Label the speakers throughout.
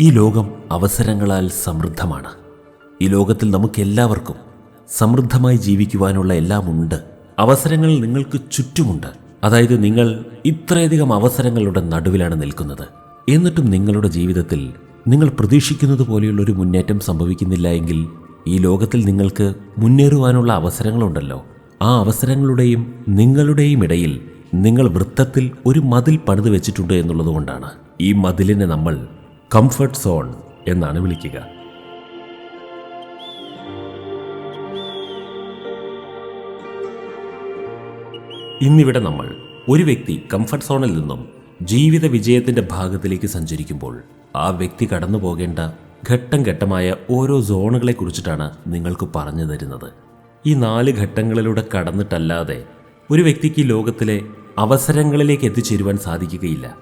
Speaker 1: ഈ ലോകം അവസരങ്ങളാൽ സമൃദ്ധമാണ്. ഈ ലോകത്തിൽ നമുക്കെല്ലാവർക്കും സമൃദ്ധമായി ജീവിക്കുവാനുള്ള എല്ലാമുണ്ട് അവസരങ്ങൾ നിങ്ങൾക്ക് ചുറ്റുമുണ്ട്. അതായത് നിങ്ങൾ ഇത്രയധികം അവസരങ്ങളുടെ നടുവിലാണ് നിൽക്കുന്നത്. എന്നിട്ടും നിങ്ങളുടെ ജീവിതത്തിൽ നിങ്ങൾ പ്രതീക്ഷിക്കുന്നത് പോലെയുള്ള ഒരു മുന്നേറ്റം സംഭവിക്കുന്നില്ല എങ്കിൽ ഈ ലോകത്തിൽ നിങ്ങൾക്ക് മുന്നേറുവാനുള്ള അവസരങ്ങളുണ്ടല്ലോ. ആ അവസരങ്ങളുടെയും നിങ്ങളുടെയും ഇടയിൽ നിങ്ങൾ വൃത്തത്തിൽ ഒരു മതിൽ പണിത് വെച്ചിട്ടുണ്ട് എന്നുള്ളതുകൊണ്ടാണ്. ഈ മതിലിനെ നമ്മൾ കംഫർട്ട് സോൺ എന്നാണ് വിളിക്കുക. ഇന്നിവിടെ നമ്മൾ ഒരു വ്യക്തി കംഫർട്ട് സോണിൽ നിന്നും ജീവിത വിജയത്തിന്റെ ഭാഗത്തിലേക്ക് സഞ്ചരിക്കുമ്പോൾ ആ വ്യക്തി കടന്നു പോകേണ്ട ഘട്ടം ഘട്ടമായ ഓരോ സോണുകളെ കുറിച്ചിട്ടാണ് നിങ്ങൾക്ക് പറഞ്ഞു തരുന്നത്. ഈ നാല് ഘട്ടങ്ങളിലൂടെ കടന്നിട്ടല്ലാതെ ഒരു വ്യക്തിക്ക് ലോകത്തിലെ അവസരങ്ങളിലേക്ക് എത്തിച്ചേരുവാൻ സാധിക്കുകയില്ല.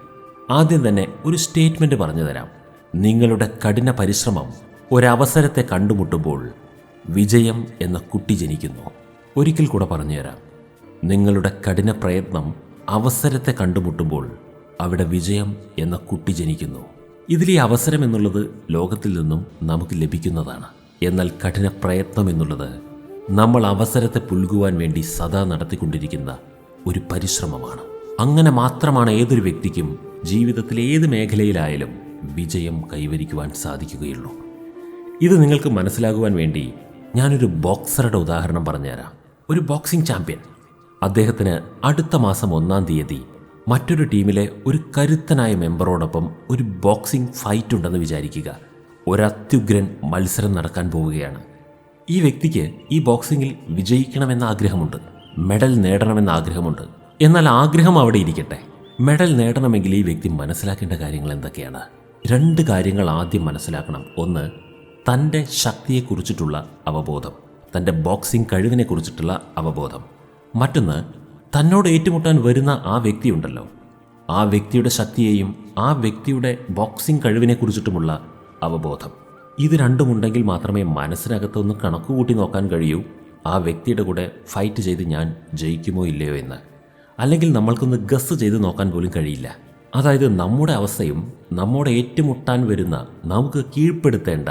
Speaker 1: ആദ്യം തന്നെ ഒരു സ്റ്റേറ്റ്മെന്റ് പറഞ്ഞു തരാം. നിങ്ങളുടെ കഠിന പരിശ്രമം ഒരവസരത്തെ കണ്ടുമുട്ടുമ്പോൾ വിജയം എന്ന കുട്ടി ജനിക്കുന്നു. ഒരിക്കൽ കൂടെ പറഞ്ഞുതരാം. നിങ്ങളുടെ കഠിന പ്രയത്നം അവസരത്തെ കണ്ടുമുട്ടുമ്പോൾ അവിടെ വിജയം എന്ന കുട്ടി ജനിക്കുന്നു. ഇതിലെ അവസരം എന്നുള്ളത് ലോകത്തിൽ നിന്നും നമുക്ക് ലഭിക്കുന്നതാണ്. എന്നാൽ കഠിന പ്രയത്നം എന്നുള്ളത് നമ്മൾ അവസരത്തെ പുൽകുവാൻ വേണ്ടി സദാ നടത്തിക്കൊണ്ടിരിക്കുന്ന ഒരു പരിശ്രമമാണ്. അങ്ങനെ മാത്രമാണ് ഏതൊരു വ്യക്തിക്കും ജീവിതത്തിലെ ഏത് മേഖലയിലായാലും വിജയം കൈവരിക്കുവാൻ സാധിക്കുകയുള്ളൂ. ഇത് നിങ്ങൾക്ക് മനസ്സിലാകുവാൻ വേണ്ടി ഞാനൊരു ബോക്സറുടെ ഉദാഹരണം പറഞ്ഞുതരാം. ഒരു ബോക്സിംഗ് ചാമ്പ്യൻ. അദ്ദേഹത്തിന് അടുത്ത മാസം ഒന്നാം തീയതി മറ്റൊരു ടീമിലെ ഒരു കരുത്തനായ മെമ്പറോടൊപ്പം ഒരു ബോക്സിംഗ് ഫൈറ്റ് ഉണ്ടെന്ന് വിചാരിക്കുക. ഒരത്യുഗ്രൻ മത്സരം നടക്കാൻ പോവുകയാണ്. ഈ വ്യക്തിക്ക് ഈ ബോക്സിങ്ങിൽ വിജയിക്കണമെന്ന ആഗ്രഹമുണ്ട്. മെഡൽ നേടണമെന്ന ആഗ്രഹമുണ്ട്. എന്നാൽ ആഗ്രഹം അവിടെ ഇരിക്കട്ടെ. മെഡൽ നേടണമെങ്കിൽ ഈ വ്യക്തി മനസ്സിലാക്കേണ്ട കാര്യങ്ങൾ എന്തൊക്കെയാണ്? രണ്ട് കാര്യങ്ങൾ ആദ്യം മനസ്സിലാക്കണം. ഒന്ന് തന്റെ ശക്തിയെക്കുറിച്ചിട്ടുള്ള അവബോധം തന്റെ ബോക്സിംഗ് കഴിവിനെക്കുറിച്ചിട്ടുള്ള അവബോധം. മറ്റൊന്ന് തന്നോട് ഏറ്റുമുട്ടാൻ വരുന്ന ആ വ്യക്തിയുണ്ടല്ലോ. ആ വ്യക്തിയുടെ ശക്തിയെയും ആ വ്യക്തിയുടെ ബോക്സിംഗ് കഴിവിനെക്കുറിച്ചിട്ടുമുള്ള അവബോധം. ഇത് രണ്ടുമുണ്ടെങ്കിൽ മാത്രമേ മനസ്സിനകത്തൊന്ന് കണക്കുകൂട്ടി നോക്കാൻ കഴിയൂ ആ വ്യക്തിയുടെ കൂടെ ഫൈറ്റ് ചെയ്ത് ഞാൻ ജയിക്കുമോ ഇല്ലയോ എന്ന്. അല്ലെങ്കിൽ നമ്മൾക്കൊന്ന് ഗസ് ചെയ്ത് നോക്കാൻ പോലും കഴിയില്ല. അതായത് നമ്മുടെ അവസ്ഥയും നമ്മുടെ ഏറ്റുമുട്ടാൻ വരുന്ന നമുക്ക് കീഴ്പ്പെടുത്തേണ്ട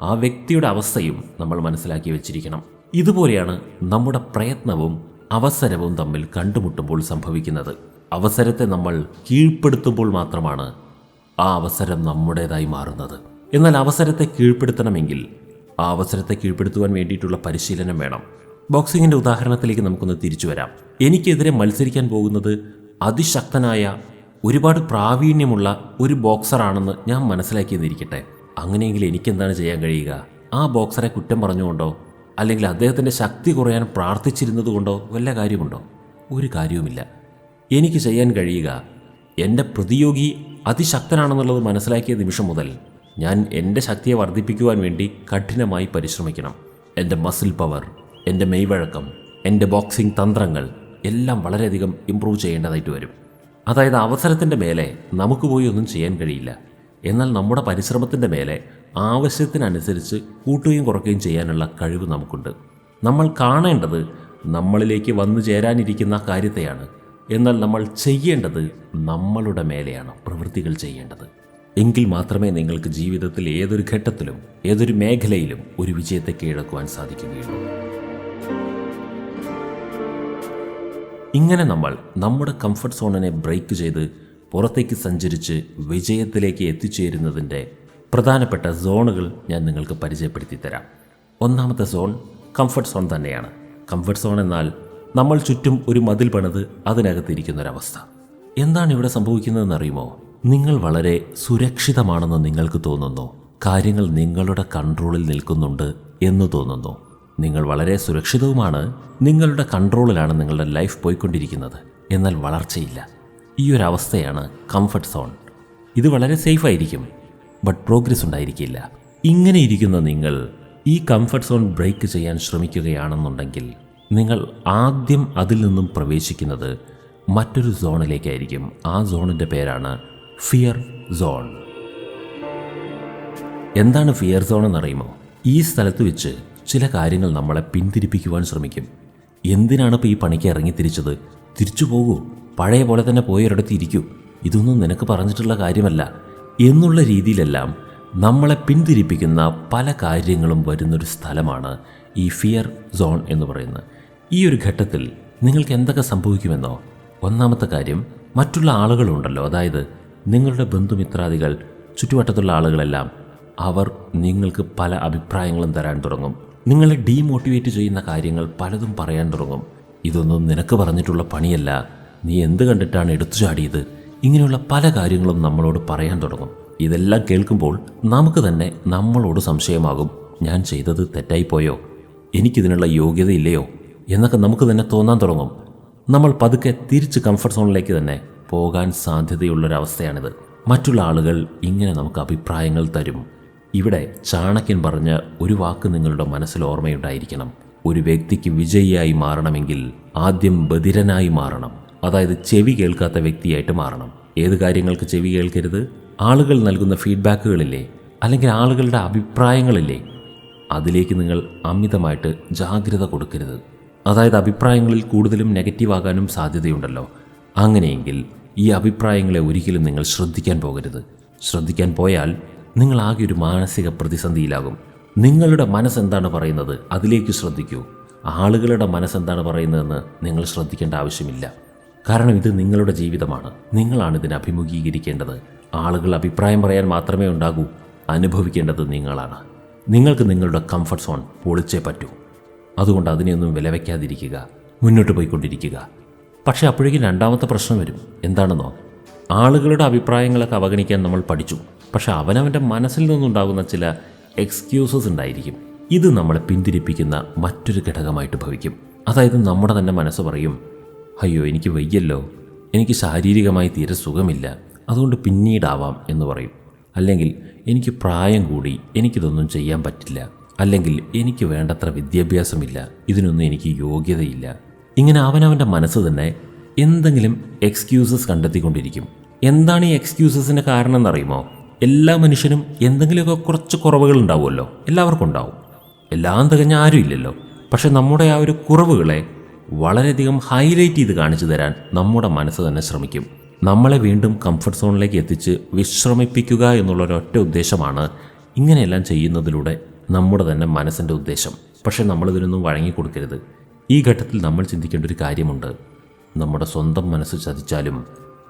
Speaker 1: ആ വ്യക്തിയുടെ അവസ്ഥയും നമ്മൾ മനസ്സിലാക്കി വെച്ചിരിക്കണം. ഇതുപോലെയാണ് നമ്മുടെ പ്രയത്നവും അവസരവും തമ്മിൽ കണ്ടുമുട്ടുമ്പോൾ സംഭവിക്കുന്നത്. അവസരത്തെ നമ്മൾ കീഴ്പ്പെടുത്തുമ്പോൾ മാത്രമാണ് ആ അവസരം നമ്മുടേതായി മാറുന്നത്. എന്നാൽ അവസരത്തെ കീഴ്പ്പെടുത്തണമെങ്കിൽ ആ അവസരത്തെ കീഴ്പ്പെടുത്തുവാൻ വേണ്ടിയിട്ടുള്ള പരിശീലനം വേണം. ബോക്സിങ്ങിന്റെ ഉദാഹരണത്തിലേക്ക് നമുക്കൊന്ന് തിരിച്ചു വരാം. എനിക്കെതിരെ മത്സരിക്കാൻ പോകുന്നത് അതിശക്തനായ ഒരുപാട് പ്രാവീണ്യമുള്ള ഒരു ബോക്സറാണെന്ന് ഞാൻ മനസ്സിലാക്കിയെന്നിരിക്കട്ടെ. അങ്ങനെയെങ്കിൽ എനിക്കെന്താണ് ചെയ്യാൻ കഴിയുക? ആ ബോക്സറെ കുറ്റം പറഞ്ഞുകൊണ്ടോ? അല്ലെങ്കിൽ അദ്ദേഹത്തിന്റെ ശക്തി കുറയാൻ പ്രാർത്ഥിച്ചിരുന്നതുകൊണ്ടോ? വല്ല കാര്യമുണ്ടോ? ഒരു കാര്യവുമില്ല. എനിക്ക് ചെയ്യാൻ കഴിയുക. എന്റെ പ്രതിയോഗി അതിശക്തനാണെന്നുള്ളത് മനസ്സിലാക്കിയ നിമിഷം മുതൽ ഞാൻ എന്റെ ശക്തിയെ വർദ്ധിപ്പിക്കുവാൻ വേണ്ടി കഠിനമായി പരിശ്രമിക്കണം. എന്റെ മസിൽ പവർ എന്റെ മെയ്വഴക്കം എന്റെ ബോക്സിംഗ് തന്ത്രങ്ങൾ എല്ലാം വളരെയധികം ഇമ്പ്രൂവ് ചെയ്യേണ്ടതായിട്ട് വരും. അതായത് അവസരത്തിന്റെ മേലെ നമുക്ക് പോയി ഒന്നും ചെയ്യാൻ കഴിയില്ല. എന്നാൽ നമ്മുടെ പരിശ്രമത്തിന്റെ മേലെ ആവശ്യത്തിനനുസരിച്ച് കൂട്ടുകയും കുറയ്ക്കുകയും ചെയ്യാനുള്ള കഴിവ് നമുക്കുണ്ട്. നമ്മൾ കാണേണ്ടത് നമ്മളിലേക്ക് വന്നു ചേരാനിരിക്കുന്ന കാര്യത്തെയാണ്. എന്നാൽ നമ്മൾ ചെയ്യേണ്ടത് നമ്മളുടെ മേലെയാണ് പ്രവൃത്തികൾ ചെയ്യേണ്ടത്. എങ്കിൽ മാത്രമേ നിങ്ങൾക്ക് ജീവിതത്തിൽ ഏതൊരു ഘട്ടത്തിലും ഏതൊരു മേഖലയിലും ഒരു വിജയത്തെ കീഴടക്കുവാൻ സാധിക്കുകയുള്ളൂ. ഇങ്ങനെ നമ്മൾ നമ്മുടെ കംഫർട്ട് സോണിനെ ബ്രേക്ക് ചെയ്ത് പുറത്തേക്ക് സഞ്ചരിച്ച് വിജയത്തിലേക്ക് എത്തിച്ചേരുന്നതിന്റെ പ്രധാനപ്പെട്ട സോണുകൾ ഞാൻ നിങ്ങൾക്ക് പരിചയപ്പെടുത്തി തരാം. ഒന്നാമത്തെ സോൺ കംഫർട്ട് സോൺ തന്നെയാണ്. കംഫർട്ട് സോൺ എന്നാൽ നമ്മൾ ചുറ്റും ഒരു മതിൽ പണിത് അതിനകത്തിരിക്കുന്നൊരവസ്ഥ. എന്താണ് ഇവിടെ സംഭവിക്കുന്നതെന്ന് അറിയുമോ നിങ്ങൾ വളരെ സുരക്ഷിതമാണെന്ന് നിങ്ങൾക്ക് തോന്നുന്നു. കാര്യങ്ങൾ നിങ്ങളുടെ കൺട്രോളിൽ നിൽക്കുന്നുണ്ട് എന്ന് തോന്നുന്നു. നിങ്ങൾ വളരെ സുരക്ഷിതവുമാണ്. നിങ്ങളുടെ കൺട്രോളിലാണ് നിങ്ങളുടെ ലൈഫ് പോയിക്കൊണ്ടിരിക്കുന്നത്. എന്നാൽ വളർച്ചയില്ല. ഈ ഒരു അവസ്ഥയാണ് കംഫർട്ട് സോൺ ഇത് വളരെ സേഫ് ആയിരിക്കും ബട്ട് പ്രോഗ്രസ് ഉണ്ടായിരിക്കില്ല. ഇങ്ങനെ ഇരിക്കുന്ന നിങ്ങൾ ഈ കംഫർട്ട് സോൺ ബ്രേക്ക് ചെയ്യാൻ ശ്രമിക്കുകയാണെന്നുണ്ടെങ്കിൽ നിങ്ങൾ ആദ്യം അതിൽ നിന്നും പ്രവേശിക്കുന്നത് മറ്റൊരു സോണിലേക്കായിരിക്കും ആ സോണിന്റെ പേരാണ് ഫിയർ സോൺ എന്താണ് ഫിയർ സോൺ എന്നറിയുമോ? ഈ സ്ഥലത്ത് വെച്ച് ചില കാര്യങ്ങൾ നമ്മളെ പിന്തിരിപ്പിക്കുവാൻ ശ്രമിക്കും. എന്തിനാണ് ഇപ്പോൾ ഈ പണിക്ക് ഇറങ്ങി തിരിച്ചത്? തിരിച്ചു പോകൂ. പഴയ പോലെ തന്നെ പോയൊരിടത്ത് ഇരിക്കൂ. ഇതൊന്നും നിനക്ക് പറഞ്ഞിട്ടുള്ള കാര്യമല്ല. എന്നുള്ള രീതിയിലെല്ലാം നമ്മളെ പിന്തിരിപ്പിക്കുന്ന പല കാര്യങ്ങളും വരുന്നൊരു സ്ഥലമാണ് ഈ ഫിയർ സോൺ എന്ന് പറയുന്നത്. ഈ ഒരു ഘട്ടത്തിൽ നിങ്ങൾക്ക് എന്തൊക്കെ സംഭവിക്കുമെന്നോ? ഒന്നാമത്തെ കാര്യം മറ്റുള്ള ആളുകളുണ്ടല്ലോ. അതായത് നിങ്ങളുടെ ബന്ധുമിത്രാദികൾ ചുറ്റുവട്ടത്തുള്ള ആളുകളെല്ലാം അവർ നിങ്ങൾക്ക് പല അഭിപ്രായങ്ങളും തരാൻ തുടങ്ങും. നിങ്ങളെ ഡീമോട്ടിവേറ്റ് ചെയ്യുന്ന കാര്യങ്ങൾ പലതും പറയാൻ തുടങ്ങും. ഇതൊന്നും നിനക്ക് പറഞ്ഞിട്ടുള്ള പണിയല്ല. നീ എന്ത് കണ്ടിട്ടാണ് എടുത്തു ചാടിയത്? ഇങ്ങനെയുള്ള പല കാര്യങ്ങളും നമ്മളോട് പറയാൻ തുടങ്ങും. ഇതെല്ലാം കേൾക്കുമ്പോൾ നമുക്ക് തന്നെ നമ്മളോട് സംശയമാകും. ഞാൻ ചെയ്തത് തെറ്റായിപ്പോയോ? എനിക്കിതിനുള്ള യോഗ്യതയില്ലയോ? എന്നൊക്കെ നമുക്ക് തന്നെ തോന്നാൻ തുടങ്ങും. നമ്മൾ പതുക്കെ തിരിച്ച് കംഫർട്ട് സോണിലേക്ക് തന്നെ പോകാൻ സാധ്യതയുള്ളൊരവസ്ഥയാണിത്. മറ്റുള്ള ആളുകൾ ഇങ്ങനെ നമുക്ക് അഭിപ്രായങ്ങൾ തരും. ഇവിടെ ചാണക്യൻ പറഞ്ഞ ഒരു വാക്ക് നിങ്ങളുടെ മനസ്സിൽ ഓർമ്മയുണ്ടായിരിക്കണം. ഒരു വ്യക്തിക്ക് വിജയിയായി മാറണമെങ്കിൽ ആദ്യം ബധിരനായി മാറണം. അതായത് ചെവി കേൾക്കാത്ത വ്യക്തിയായിട്ട് മാറണം. ഏത് കാര്യങ്ങൾക്ക് ചെവി കേൾക്കരുത്? ആളുകൾ നൽകുന്ന ഫീഡ്ബാക്കുകളില്ലേ? അല്ലെങ്കിൽ ആളുകളുടെ അഭിപ്രായങ്ങളില്ലേ? അതിലേക്ക് നിങ്ങൾ അമിതമായിട്ട് ജാഗ്രത കൊടുക്കരുത്. അതായത് അഭിപ്രായങ്ങളിൽ കൂടുതലും നെഗറ്റീവാകാനും സാധ്യതയുണ്ടല്ലോ. അങ്ങനെയെങ്കിൽ ഈ അഭിപ്രായങ്ങളെ ഒരിക്കലും നിങ്ങൾ ശ്രദ്ധിക്കാൻ പോകരുത്. ശ്രദ്ധിക്കാൻ പോയാൽ നിങ്ങൾ ആകെ ഒരു മാനസിക പ്രതിസന്ധിയിലാകും. നിങ്ങളുടെ മനസ്സെന്താണ് പറയുന്നത്? അതിലേക്ക് ശ്രദ്ധിക്കൂ. ആളുകളുടെ മനസ്സെന്താണ് പറയുന്നതെന്ന് നിങ്ങൾ ശ്രദ്ധിക്കേണ്ട ആവശ്യമില്ല. കാരണം ഇത് നിങ്ങളുടെ ജീവിതമാണ്. നിങ്ങളാണ് ഇതിനെ അഭിമുഖീകരിക്കേണ്ടത്. ആളുകൾ അഭിപ്രായം പറയാൻ മാത്രമേ ഉണ്ടാകൂ. അനുഭവിക്കേണ്ടത് നിങ്ങളാണ്. നിങ്ങൾക്ക് നിങ്ങളുടെ കംഫർട്ട് സോൺ പൊളിച്ചേ പറ്റൂ. അതുകൊണ്ട് അതിനെയൊന്നും വിലവെക്കാതിരിക്കുക മുന്നോട്ട് പോയിക്കൊണ്ടിരിക്കുക. പക്ഷേ അപ്പോഴേക്കും രണ്ടാമത്തെ പ്രശ്നം വരും. എന്താണെന്നോ? ആളുകളുടെ അഭിപ്രായങ്ങളൊക്കെ അവഗണിക്കാൻ നമ്മൾ പഠിച്ചു. പക്ഷെ അവനവന്റെ മനസ്സിൽ നിന്നുണ്ടാകുന്ന ചില എക്സ്ക്യൂസസ് ഉണ്ടായിരിക്കും. ഇത് നമ്മളെ പിന്തിരിപ്പിക്കുന്ന മറ്റൊരു ഘടകമായിട്ട് ഭവിക്കും. അതായത് നമ്മുടെ തന്നെ മനസ്സ് പറയും അയ്യോ എനിക്ക് വയ്യല്ലോ. എനിക്ക് ശാരീരികമായി തീരെ സുഖമില്ല. അതുകൊണ്ട് പിന്നീടാവാം എന്ന് പറയും. അല്ലെങ്കിൽ എനിക്ക് പ്രായം കൂടി. എനിക്കിതൊന്നും ചെയ്യാൻ പറ്റില്ല. അല്ലെങ്കിൽ എനിക്ക് വേണ്ടത്ര വിദ്യാഭ്യാസമില്ല. ഇതിനൊന്നും എനിക്ക് യോഗ്യതയില്ല. ഇങ്ങനെ അവനവന്റെ മനസ്സ് തന്നെ എന്തെങ്കിലും എക്സ്ക്യൂസസ് കണ്ടെത്തിക്കൊണ്ടിരിക്കും. എന്താണ് ഈ എക്സ്ക്യൂസസിന്റെ കാരണം എന്നറിയുമോ എല്ലാ മനുഷ്യനും എന്തെങ്കിലുമൊക്കെ കുറച്ച് കുറവുകൾ ഉണ്ടാവുമല്ലോ എല്ലാവർക്കും ഉണ്ടാവും. എല്ലാം തികഞ്ഞ ആരും ഇല്ലല്ലോ. പക്ഷെ നമ്മുടെ ആ ഒരു കുറവുകളെ വളരെയധികം ഹൈലൈറ്റ് ചെയ്ത് കാണിച്ചു തരാൻ നമ്മുടെ മനസ്സ് തന്നെ ശ്രമിക്കും. നമ്മളെ വീണ്ടും കംഫർട്ട് സോണിലേക്ക് എത്തിച്ച് വിശ്രമിപ്പിക്കുക എന്നുള്ള ഒരൊറ്റ ഉദ്ദേശമാണ് ഇങ്ങനെയെല്ലാം ചെയ്യുന്നതിലൂടെ നമ്മുടെ തന്നെ മനസ്സിന്റെ ഉദ്ദേശം. പക്ഷേ നമ്മളിതിനൊന്നും വഴങ്ങിക്കൊടുക്കരുത് ഈ ഘട്ടത്തിൽ നമ്മൾ ചിന്തിക്കേണ്ട ഒരു കാര്യമുണ്ട്. നമ്മുടെ സ്വന്തം മനസ്സ് ചതിച്ചാലും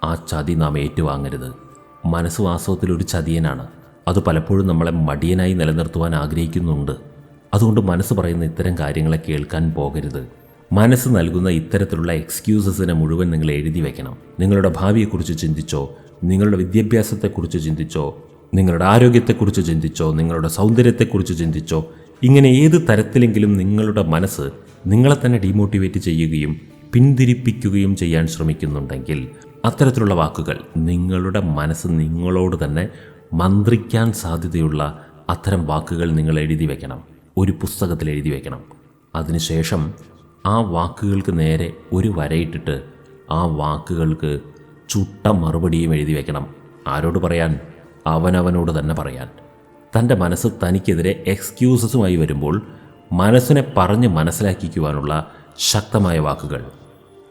Speaker 1: ആ ചതി നാം ഏറ്റുവാങ്ങരുത്. മനസ്സ് വാസ്തവത്തിൽ ഒരു ചതിയനാണ്. അത് പലപ്പോഴും നമ്മളെ മടിയനായി നിലനിർത്തുവാൻ ആഗ്രഹിക്കുന്നുണ്ട്. അതുകൊണ്ട് മനസ്സ് പറയുന്ന ഇത്തരം കാര്യങ്ങളെ കേൾക്കാൻ പോകരുത്. മനസ്സ് നൽകുന്ന ഇത്തരത്തിലുള്ള എക്സ്ക്യൂസസിനെ മുഴുവൻ നിങ്ങൾ എഴുതി വയ്ക്കണം നിങ്ങളുടെ ഭാവിയെക്കുറിച്ച് ചിന്തിച്ചോ നിങ്ങളുടെ വിദ്യാഭ്യാസത്തെക്കുറിച്ച് ചിന്തിച്ചോ നിങ്ങളുടെ ആരോഗ്യത്തെക്കുറിച്ച് ചിന്തിച്ചോ നിങ്ങളുടെ സൗന്ദര്യത്തെക്കുറിച്ച് ചിന്തിച്ചോ ഇങ്ങനെ ഏത് തരത്തിലെങ്കിലും നിങ്ങളുടെ മനസ്സ് നിങ്ങളെ തന്നെ ഡീമോട്ടിവേറ്റ് ചെയ്യുകയും പിന്തിരിപ്പിക്കുകയും ചെയ്യാൻ ശ്രമിക്കുന്നുണ്ടെങ്കിൽ അത്തരത്തിലുള്ള വാക്കുകൾ നിങ്ങളുടെ മനസ്സ് നിങ്ങളോട് തന്നെ മന്ത്രിക്കാൻ സാധ്യതയുള്ള അത്തരം വാക്കുകൾ നിങ്ങൾ എഴുതി വയ്ക്കണം ഒരു പുസ്തകത്തിൽ എഴുതി വയ്ക്കണം അതിനുശേഷം ആ വാക്കുകൾക്ക് നേരെ ഒരു വരയിട്ടിട്ട് ആ വാക്കുകൾക്ക് ചുട്ട മറുപടിയും എഴുതി വയ്ക്കണം ആരോട് പറയാൻ? അവനവനോട് തന്നെ പറയാൻ. തന്റെ മനസ്സ് തനിക്കെതിരെ എക്സ്ക്യൂസസുമായി വരുമ്പോൾ മനസ്സിനെ പറഞ്ഞ് മനസ്സിലാക്കിക്കുവാനുള്ള ശക്തമായ വാക്കുകൾ.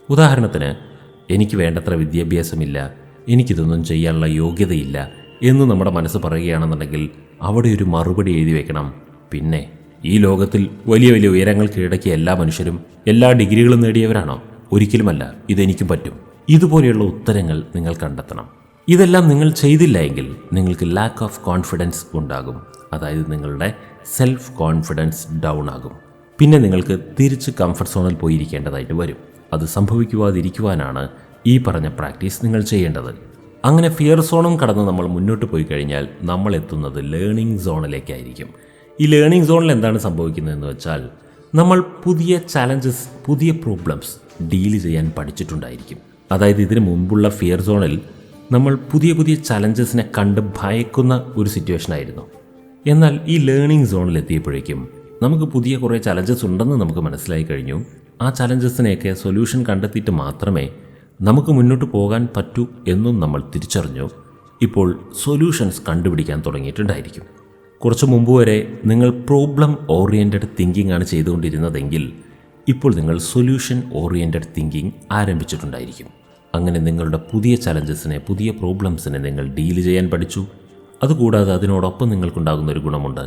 Speaker 1: ഉദാഹരണത്തിന് എനിക്ക് വേണ്ടത്ര വിദ്യാഭ്യാസമില്ല എനിക്കിതൊന്നും ചെയ്യാനുള്ള യോഗ്യതയില്ല എന്ന് നമ്മുടെ മനസ്സ് പറയുകയാണെന്നുണ്ടെങ്കിൽ അവിടെ ഒരു മറുപടി എഴുതി വെക്കണം. പിന്നെ ഈ ലോകത്തിൽ വലിയ വലിയ ഉയരങ്ങൾ എല്ലാ മനുഷ്യരും എല്ലാ ഡിഗ്രികളും നേടിയവരാണോ? ഒരിക്കലുമല്ല. ഇതെനിക്കും പറ്റും. ഇതുപോലെയുള്ള ഉത്തരങ്ങൾ നിങ്ങൾ കണ്ടെത്തണം. ഇതെല്ലാം നിങ്ങൾ ചെയ്തില്ല എങ്കിൽ നിങ്ങൾക്ക് ലാക്ക് ഓഫ് കോൺഫിഡൻസ് ഉണ്ടാകും. അതായത് നിങ്ങളുടെ സെൽഫ് കോൺഫിഡൻസ് ഡൗൺ ആകും. പിന്നെ നിങ്ങൾക്ക് തിരിച്ച് കംഫർട്ട് സോണിൽ പോയിരിക്കേണ്ടതായിട്ട് വരും. അത് സംഭവിക്കുവാതിരിക്കുവാനാണ് ഈ പറഞ്ഞ പ്രാക്ടീസ് നിങ്ങൾ ചെയ്യേണ്ടത്. അങ്ങനെ ഫിയർ സോണും കടന്ന് നമ്മൾ മുന്നോട്ട് പോയി കഴിഞ്ഞാൽ നമ്മൾ എത്തുന്നത് ലേണിംഗ് സോണിലേക്കായിരിക്കും. ഈ ലേണിംഗ് സോണിൽ എന്താണ് സംഭവിക്കുന്നതെന്ന് വെച്ചാൽ നമ്മൾ പുതിയ ചാലഞ്ചസ് പുതിയ പ്രോബ്ലംസ് ഡീൽ ചെയ്യാൻ പഠിച്ചിട്ടുണ്ടായിരിക്കും. അതായത് ഇതിനു മുമ്പുള്ള ഫിയർ സോണിൽ നമ്മൾ പുതിയ പുതിയ ചലഞ്ചസിനെ കണ്ട് ഭയക്കുന്ന ഒരു സിറ്റുവേഷൻ ആയിരുന്നു. എന്നാൽ ഈ ലേണിംഗ് സോണിൽ എത്തിയപ്പോഴേക്കും നമുക്ക് പുതിയ കുറേ ചലഞ്ചസ് ഉണ്ടെന്ന് നമുക്ക് മനസ്സിലായി കഴിഞ്ഞു. ആ ചലഞ്ചസിനെയൊക്കെ സൊല്യൂഷൻ കണ്ടെത്തിയിട്ട് മാത്രമേ നമുക്ക് മുന്നോട്ട് പോകാൻ പറ്റൂ എന്നും നമ്മൾ തിരിച്ചറിഞ്ഞു. ഇപ്പോൾ സൊല്യൂഷൻസ് കണ്ടുപിടിക്കാൻ തുടങ്ങിയിട്ടുണ്ടായിരിക്കും. കുറച്ച് മുമ്പ് വരെ നിങ്ങൾ പ്രോബ്ലം ഓറിയന്റഡ് തിങ്കിങ് ആണ് ചെയ്തുകൊണ്ടിരുന്നതെങ്കിൽ ഇപ്പോൾ നിങ്ങൾ സൊല്യൂഷൻ ഓറിയന്റഡ് തിങ്കിങ് ആരംഭിച്ചിട്ടുണ്ടായിരിക്കും. അങ്ങനെ നിങ്ങളുടെ പുതിയ ചലഞ്ചസിനെ പുതിയ പ്രോബ്ലംസിനെ നിങ്ങൾ ഡീൽ ചെയ്യാൻ പഠിച്ചു. അതുകൂടാതെ അതിനോടൊപ്പം നിങ്ങൾക്കുണ്ടാകുന്ന ഒരു ഗുണമുണ്ട്.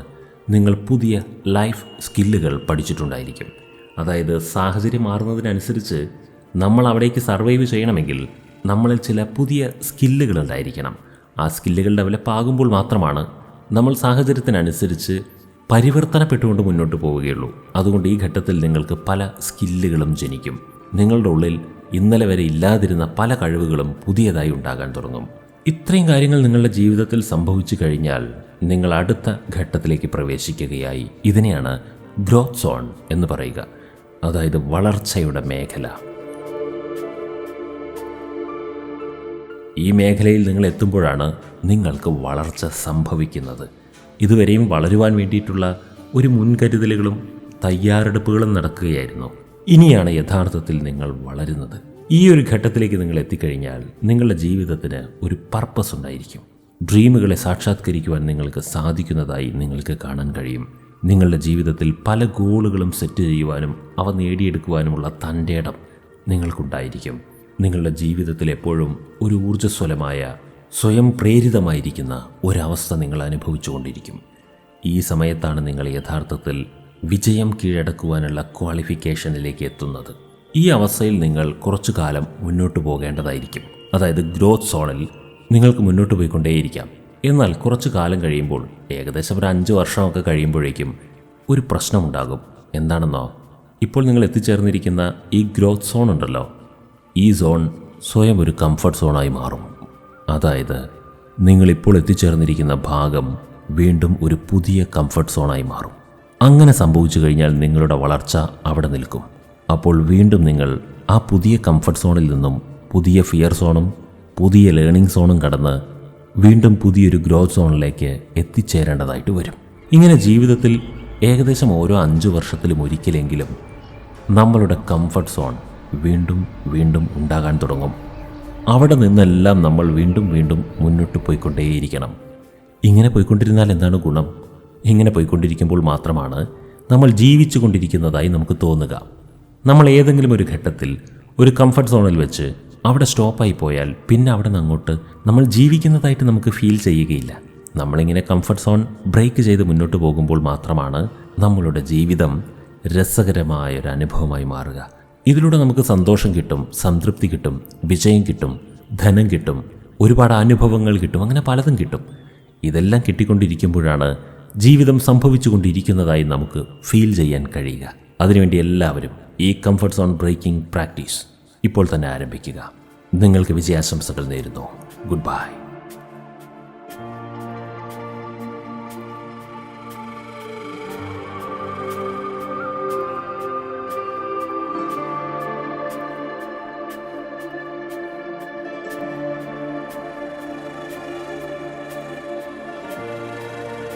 Speaker 1: നിങ്ങൾ പുതിയ ലൈഫ് സ്കില്ലുകൾ പഠിച്ചിട്ടുണ്ടായിരിക്കും. അതായത് സാഹചര്യം മാറുന്നതിനനുസരിച്ച് നമ്മൾ അവിടേക്ക് സർവൈവ് ചെയ്യണമെങ്കിൽ നമ്മളിൽ ചില പുതിയ സ്കില്ലുകൾ ഉണ്ടായിരിക്കണം. ആ സ്കില്ലുകൾ ഡെവലപ്പ് ആകുമ്പോൾ മാത്രമാണ് നമ്മൾ സാഹചര്യത്തിനനുസരിച്ച് പരിവർത്തനപ്പെട്ടുകൊണ്ട് മുന്നോട്ട് പോവുകയുള്ളൂ. അതുകൊണ്ട് ഈ ഘട്ടത്തിൽ നിങ്ങൾക്ക് പല സ്കില്ലുകളും ജനിക്കും. നിങ്ങളുടെ ഉള്ളിൽ ഇന്നലെ വരെ ഇല്ലാതിരുന്ന പല കഴിവുകളും പുതിയതായി ഉണ്ടാകാൻ തുടങ്ങും. ഇത്രയും കാര്യങ്ങൾ നിങ്ങളുടെ ജീവിതത്തിൽ സംഭവിച്ചു കഴിഞ്ഞാൽ നിങ്ങൾ അടുത്ത ഘട്ടത്തിലേക്ക് പ്രവേശിക്കുകയായി. ഇതിനെയാണ് ഗ്രോത്ത് സോൺ എന്ന് പറയുക. അതായത് വളർച്ചയുടെ മേഖല. ഈ മേഖലയിൽ നിങ്ങൾ എത്തുമ്പോഴാണ് നിങ്ങൾക്ക് വളർച്ച സംഭവിക്കുന്നത്. ഇതുവരെയും വളരുവാൻ വേണ്ടിയിട്ടുള്ള ഒരു മുൻകരുതലുകളും തയ്യാറെടുപ്പുകളും നടക്കുകയായിരുന്നു. ഇനിയാണ് യഥാർത്ഥത്തിൽ നിങ്ങൾ വളരുന്നത്. ഈ ഒരു ഘട്ടത്തിലേക്ക് നിങ്ങൾ എത്തിക്കഴിഞ്ഞാൽ നിങ്ങളുടെ ജീവിതത്തിന് ഒരു പർപ്പസ് ഉണ്ടായിരിക്കും. ഡ്രീമുകളെ സാക്ഷാത്കരിക്കുവാൻ നിങ്ങൾക്ക് സാധിക്കുന്നതായി നിങ്ങൾക്ക് കാണാൻ കഴിയും. നിങ്ങളുടെ ജീവിതത്തിൽ പല ഗോളുകളും സെറ്റ് ചെയ്യുവാനും അവ നേടിയെടുക്കുവാനുമുള്ള തന്റെ ഇടം നിങ്ങൾക്കുണ്ടായിരിക്കും. നിങ്ങളുടെ ജീവിതത്തിൽ എപ്പോഴും ഒരു ഊർജസ്വലമായ സ്വയം പ്രേരിതമായിരിക്കുന്ന ഒരവസ്ഥ നിങ്ങൾ അനുഭവിച്ചുകൊണ്ടിരിക്കും. ഈ സമയത്താണ് നിങ്ങൾ യഥാർത്ഥത്തിൽ വിജയം കീഴടക്കുവാനുള്ള ക്വാളിഫിക്കേഷനിലേക്ക് എത്തുന്നത്. ഈ അവസ്ഥയിൽ നിങ്ങൾ കുറച്ചു കാലം മുന്നോട്ട് പോകേണ്ടതായിരിക്കും. അതായത് ഗ്രോത്ത് സോണിൽ നിങ്ങൾക്ക് മുന്നോട്ട് പോയിക്കൊണ്ടേയിരിക്കാം. എന്നാൽ കുറച്ചു കാലം കഴിയുമ്പോൾ ഏകദേശം ഒരു അഞ്ച് വർഷമൊക്കെ കഴിയുമ്പോഴേക്കും ഒരു പ്രശ്നമുണ്ടാകും. എന്താണെന്നോ? ഇപ്പോൾ നിങ്ങൾ എത്തിച്ചേർന്നിരിക്കുന്ന ഈ ഗ്രോത്ത് സോൺ ഉണ്ടല്ലോ. ഈ സോൺ സ്വയം ഒരു കംഫർട്ട് സോണായി മാറും. അതായത് നിങ്ങളിപ്പോൾ എത്തിച്ചേർന്നിരിക്കുന്ന ഭാഗം വീണ്ടും ഒരു പുതിയ കംഫർട്ട് സോണായി മാറും. അങ്ങനെ സംഭവിച്ചു കഴിഞ്ഞാൽ നിങ്ങളുടെ വളർച്ച അവിടെ നിൽക്കും. അപ്പോൾ വീണ്ടും നിങ്ങൾ ആ പുതിയ കംഫർട്ട് സോണിൽ നിന്നും പുതിയ ഫിയർ സോണും പുതിയ ലേണിംഗ് സോണും കടന്ന് വീണ്ടും പുതിയൊരു ഗ്രോത്ത് സോണിലേക്ക് എത്തിച്ചേരേണ്ടതായിട്ട് വരും. ഇങ്ങനെ ജീവിതത്തിൽ ഏകദേശം ഓരോ അഞ്ച് വർഷത്തിലും ഒരിക്കലെങ്കിലും നമ്മളുടെ കംഫർട്ട് സോൺ വീണ്ടും വീണ്ടും ഉണ്ടാകാൻ തുടങ്ങും. അവിടെ നിന്നെല്ലാം നമ്മൾ വീണ്ടും വീണ്ടും മുന്നോട്ട് പോയിക്കൊണ്ടേയിരിക്കണം. ഇങ്ങനെ പോയിക്കൊണ്ടിരുന്നാൽ എന്താണ് ഗുണം? ഇങ്ങനെ പോയിക്കൊണ്ടിരിക്കുമ്പോൾ മാത്രമാണ് നമ്മൾ ജീവിച്ചു കൊണ്ടിരിക്കുന്നതായി നമുക്ക് തോന്നുക. നമ്മൾ ഏതെങ്കിലും ഒരു ഘട്ടത്തിൽ ഒരു കംഫർട്ട് സോണിൽ വെച്ച് അവിടെ സ്റ്റോപ്പായി പോയാൽ പിന്നെ അവിടെ നിന്ന് അങ്ങോട്ട് നമ്മൾ ജീവിക്കുന്നതായിട്ട് നമുക്ക് ഫീൽ ചെയ്യുകയില്ല. നമ്മളിങ്ങനെ കംഫർട്ട് സോൺ ബ്രേക്ക് ചെയ്ത് മുന്നോട്ട് പോകുമ്പോൾ മാത്രമാണ് നമ്മളുടെ ജീവിതം രസകരമായ ഒരു അനുഭവമായി മാറുക. ഇതിലൂടെ നമുക്ക് സന്തോഷം കിട്ടും സംതൃപ്തി കിട്ടും വിജയം കിട്ടും ധനം കിട്ടും ഒരുപാട് അനുഭവങ്ങൾ കിട്ടും അങ്ങനെ പലതും കിട്ടും. ഇതെല്ലാം കിട്ടിക്കൊണ്ടിരിക്കുമ്പോഴാണ് ജീവിതം സംഭവിച്ചുകൊണ്ടിരിക്കുന്നതായി നമുക്ക് ഫീൽ ചെയ്യാൻ കഴിയുക. അതിനുവേണ്ടി എല്ലാവരും ഈ കംഫർട്ട് സോൺ ബ്രേക്കിംഗ് പ്രാക്ടീസ് ഇപ്പോൾ തന്നെ ആരംഭിക്കുക. നിങ്ങൾക്ക് വിജയാശംസകൾ നേരുന്നു. Good bye